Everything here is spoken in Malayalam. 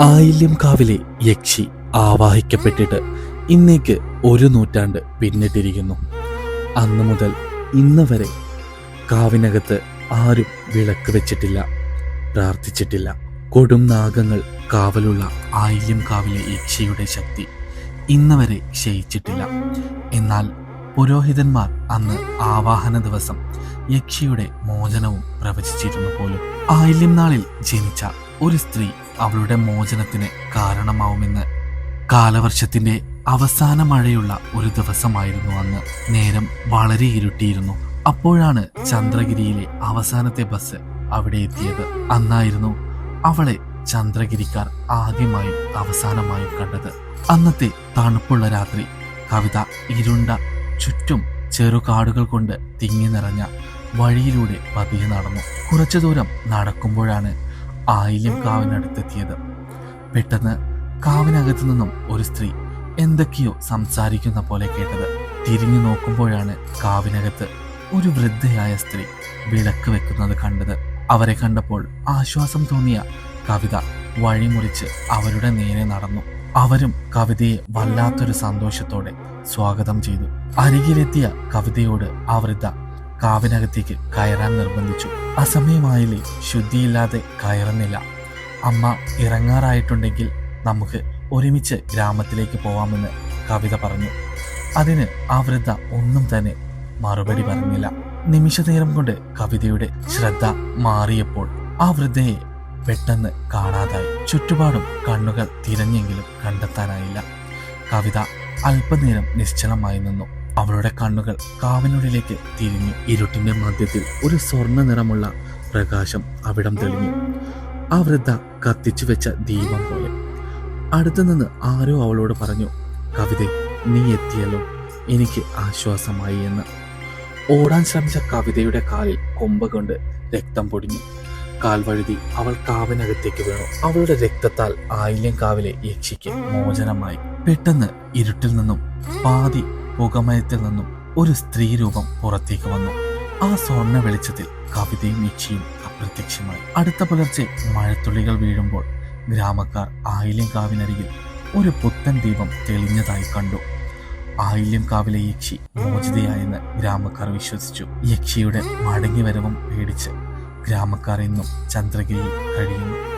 ആയില്യം കാവിലെ യക്ഷി ആവാഹിക്കപ്പെട്ടിട്ട് ഇന്നേക്ക് ഒരു നൂറ്റാണ്ട് പിന്നിട്ടിരിക്കുന്നു. അന്നു മുതൽ ഇന്ന് വരെ കാവിനകത്ത് ആരും വിളക്ക് വെച്ചിട്ടില്ല പ്രാർത്ഥിച്ചിട്ടില്ല. കൊടും നാഗങ്ങൾ കാവലുള്ള ആയില്യം കാവിലെ യക്ഷിയുടെ ശക്തി ഇന്ന് വരെ ക്ഷയിച്ചിട്ടില്ല. എന്നാൽ പുരോഹിതന്മാർ അന്ന് ആവാഹന ദിവസം യക്ഷിയുടെ മോചനവും പ്രവചിച്ചിരുന്നു പോലും. ആയില്യം നാളിൽ ജനിച്ച ഒരു സ്ത്രീ അവളുടെ മോചനത്തിന് കാരണമാവുമെന്ന് കാലവർഷത്തിന്റെ അവസാന മഴയുള്ള ഒരു ദിവസമായിരുന്നു അന്ന്. നേരം വളരെ ഇരുട്ടിയിരുന്നു. അപ്പോഴാണ് ചന്ദ്രഗിരിയിലെ അവസാനത്തെ ബസ് അവിടെ എത്തിയത്. അന്നായിരുന്നു അവളെ ചന്ദ്രഗിരിക്കാർ ആദ്യമായും അവസാനമായും കണ്ടത്. അന്നത്തെ തണുപ്പുള്ള രാത്രി കവിത ഇരുണ്ട ചുറ്റും ചെറുകാടുകൾ കൊണ്ട് തിങ്ങി നിറഞ്ഞ വഴിയിലൂടെ പതിയെ നടന്നു. കുറച്ചു ദൂരം നടക്കുമ്പോഴാണ് ആയില്യം കാവിനടുത്തെത്തിയത്. പെട്ടെന്ന് കാവിനകത്തു നിന്നും ഒരു സ്ത്രീ എന്തൊക്കെയോ സംസാരിക്കുന്ന പോലെ കേട്ടത്. തിരിഞ്ഞു നോക്കുമ്പോഴാണ് കാവിനകത്ത് ഒരു വൃദ്ധയായ സ്ത്രീ വിളക്ക് വെക്കുന്നത് കണ്ടത്. അവരെ കണ്ടപ്പോൾ ആശ്വാസം തോന്നിയ കവിത വഴിമുറിച്ച് അവരുടെ നേരെ നടന്നു. അവരും കവിതയെ വല്ലാത്തൊരു സന്തോഷത്തോടെ സ്വാഗതം ചെയ്തു. അരികിലെത്തിയ കവിതയോട് ആ വൃദ്ധ കാവിനകത്തേക്ക് കയറാൻ നിർബന്ധിച്ചു. ആ അസമയമായില്ലേ ശുദ്ധിയില്ലാതെ കയറുന്നില്ല. അമ്മ ഇറങ്ങാറായിട്ടുണ്ടെങ്കിൽ നമുക്ക് ഒരുമിച്ച് ഗ്രാമത്തിലേക്ക് പോവാമെന്ന് കവിത പറഞ്ഞു. അതിന് ആ വൃദ്ധ ഒന്നും തന്നെ മറുപടി പറഞ്ഞില്ല. നിമിഷനേരം കൊണ്ട് കവിതയുടെ ശ്രദ്ധ മാറിയപ്പോൾ ആ വൃദ്ധയെ പെട്ടെന്ന് കാണാതായി. ചുറ്റുപാടും കണ്ണുകൾ തിരഞ്ഞെങ്കിലും കണ്ടെത്താനായില്ല. കവിത അല്പനേരം നിശ്ചലമായി നിന്നു. അവളുടെ കണ്ണുകൾ കാവിനുള്ളിലേക്ക് തിരിഞ്ഞു ഇരുട്ടിന്റെ മധ്യത്തിൽ ഒരു സ്വർണ നിറമുള്ള പ്രകാശം അവിടം തെളിഞ്ഞു. ആ വൃദ്ധ കത്തിച്ചു വെച്ച ദീപം പോലെ. അടുത്തു നിന്ന് ആരോ അവളോട് പറഞ്ഞു കവിതെ നീ എത്തിയല്ലോ. എനിക്ക് ആശ്വാസമായി എന്ന്. ഓടാൻ ശ്രമിച്ച കവിതയുടെ കാലിൽ കൊമ്പ് കൊണ്ട് രക്തം പൊടിഞ്ഞു. കാൽ വഴുതി അവൾ കാവിനകത്തേക്ക് വീണു. അവളുടെ രക്തത്താൽ ആയില്യം കാവിലെ യക്ഷിക്ക് മോചനമായി. പെട്ടെന്ന് ഇരുട്ടിൽ നിന്നും പാതി പുകമയത്തിൽ നിന്നും ഒരു സ്ത്രീ രൂപം പുറത്തേക്ക് വന്നു. ആ സ്വർണ വെളിച്ചത്തിൽ കവിതയും ഇച്ഛയും അപ്രത്യക്ഷമായി. അടുത്ത പുലർച്ചെ മഴത്തുള്ളികൾ വീഴുമ്പോൾ ഗ്രാമക്കാർ ആയില്യം കാവിനരികിൽ ഒരു പുത്തൻ ദീപം തെളിഞ്ഞതായി കണ്ടു. ആയില്യം കാവിലെ യക്ഷി മോചിതയായെന്ന് ഗ്രാമക്കാർ വിശ്വസിച്ചു. യക്ഷിയുടെ മടങ്ങി വരവും പേടിച്ച് ഗ്രാമക്കാർ ഇന്നും ചന്ദ്രഗിരിയിൽ കഴിയുന്നു.